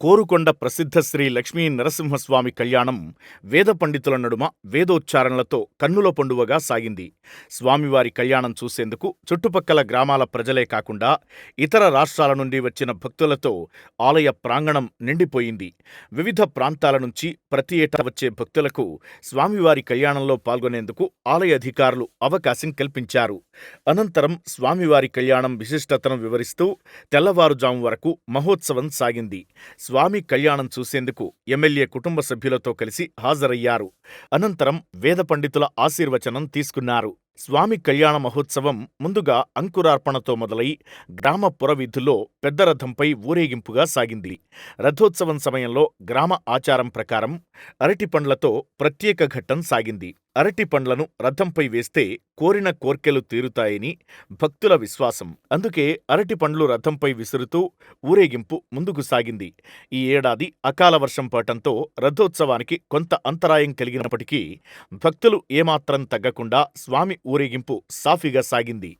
కోరుకొండ ప్రసిద్ధ శ్రీ లక్ష్మీ నరసింహస్వామి కళ్యాణం వేద పండితుల నడుమ వేదోచ్చారణలతో కన్నుల పండువగా సాగింది. స్వామివారి కళ్యాణం చూసేందుకు చుట్టుపక్కల గ్రామాల ప్రజలే కాకుండా ఇతర రాష్ట్రాల నుండి వచ్చిన భక్తులతో ఆలయ ప్రాంగణం నిండిపోయింది. వివిధ ప్రాంతాల నుంచి ప్రతి ఏటా వచ్చే భక్తులకు స్వామివారి కళ్యాణంలో పాల్గొనేందుకు ఆలయ అధికారులు అవకాశం కల్పించారు. అనంతరం స్వామివారి కళ్యాణం విశిష్టతను వివరిస్తూ తెల్లవారుజాము వరకు మహోత్సవం సాగింది. స్వామి కళ్యాణం చూసేందుకు ఎమ్మెల్యే కుటుంబ సభ్యులతో కలిసి హాజరయ్యారు. అనంతరం వేద పండితుల ఆశీర్వచనం తీసుకున్నారు. స్వామి కళ్యాణ మహోత్సవం ముందుగా అంకురార్పణతో మొదలై గ్రామ పురవీధుల్లో పెద్ద రథంపై ఊరేగింపుగా సాగింది. రథోత్సవం సమయంలో గ్రామ ఆచారం ప్రకారం అరటి పండ్లతో ప్రత్యేక ఘట్టం సాగింది. అరటి పండ్లను రథంపై వేస్తే కోరిన కోర్కెలు తీరుతాయని భక్తుల విశ్వాసం. అందుకే అరటి పండ్లు రథంపై విసురుతూ ఊరేగింపు ముందుకు సాగింది. ఈ ఏడాది అకాల వర్షం పడటంతో రథోత్సవానికి కొంత అంతరాయం కలిగినప్పటికీ భక్తులు ఏమాత్రం తగ్గకుండా స్వామి ఊరేగింపు సాఫీగా సాగింది.